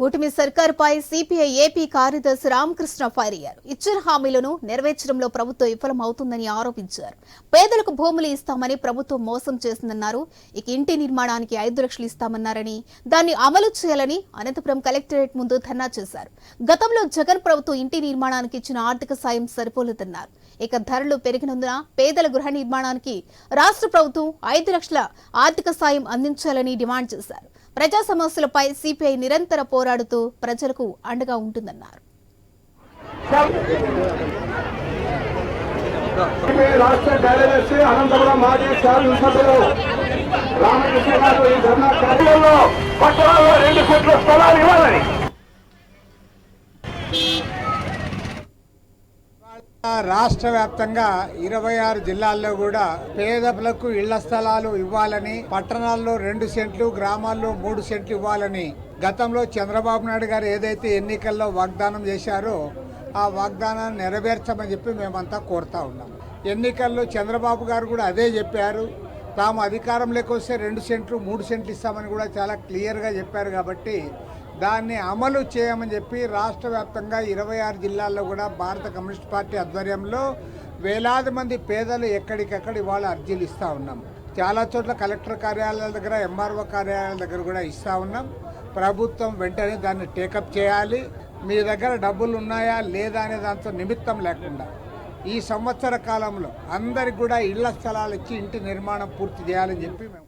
కూటమి సర్కారుపై CPI AP కార్యదర్శి Ramakrishna fire అయ్యారు ఇచ్చిన హామీలను నెరవేర్చడంలో ప్రభుత్వం విఫలమవుతుందని ఆరోపించారు. పేదలకు భూములు ఇస్తామని ప్రభుత్వం మోసం చేసిందన్నారు. ఇక ఇంటి నిర్మాణానికి ఐదు లక్షలు ఇస్తామన్నారని దాన్ని అమలు చేయాలని అనంతపురం కలెక్టరేట్ ముందు ధర్నా చేశారు. గతంలో జగన్ ప్రభుత్వం ఇంటి నిర్మాణానికి ఇచ్చిన ఆర్థిక సాయం సరిపోలేదన్నారు. ఇక ధరలు పెరిగినందున పేదల గృహ నిర్మాణానికి రాష్ట్ర ప్రభుత్వం ఐదు లక్షల ఆర్థిక సాయం అందించాలని డిమాండ్ చేశారు. ప్రజా సమస్యలపై సిపిఐ నిరంతర పోరాడుతూ ప్రజలకు అండగా ఉంటుందన్నారు. రాష్ట్ర కార్యదర్శి అనంతపురం మాజీ శాసనసభ్యులు రామకృష్ణ గారు ఈ ధర్నా కార్యక్రమంలో పట్టణంలో రెండు కోట్ల స్థలాలు ఇవ్వాలని రాష్ట్ర వ్యాప్తంగా ఇరవై ఆరు జిల్లాల్లో కూడా పేదలకు ఇళ్ళ స్థలాలు ఇవ్వాలని పట్టణాల్లో రెండు సెంట్లు గ్రామాల్లో మూడు సెంట్లు ఇవ్వాలని గతంలో చంద్రబాబు నాయుడు గారు ఏదైతే ఎన్నికల్లో వాగ్దానం చేశారో ఆ వాగ్దానాన్ని నెరవేర్చమని చెప్పి మేమంతా కోరుతా ఉన్నాం. ఎన్నికల్లో చంద్రబాబు గారు కూడా అదే చెప్పారు. తాము అధికారంలోకి వస్తే రెండు సెంట్లు మూడు సెంట్లు ఇస్తామని కూడా చాలా క్లియర్గా చెప్పారు కాబట్టి దాన్ని అమలు చేయమని చెప్పి రాష్ట్ర వ్యాప్తంగా ఇరవై ఆరు జిల్లాల్లో కూడా భారత కమ్యూనిస్ట్ పార్టీ ఆధ్వర్యంలో వేలాది మంది పేదలు ఎక్కడికక్కడ ఇవాళ అర్జీలు ఇస్తూ ఉన్నాం. చాలా చోట్ల కలెక్టర్ కార్యాలయాల దగ్గర ఎంఆర్ఓ కార్యాలయాల దగ్గర కూడా ఇస్తూ ఉన్నాం. ప్రభుత్వం వెంటనే దాన్ని టేకప్ చేయాలి. మీ దగ్గర డబ్బులు ఉన్నాయా లేదా అనే దాంతో నిమిత్తం లేకుండా ఈ సంవత్సర కాలంలో అందరికి కూడా ఇళ్ళ స్థలాలు ఇచ్చి ఇంటి నిర్మాణం పూర్తి చేయాలని చెప్పి మేము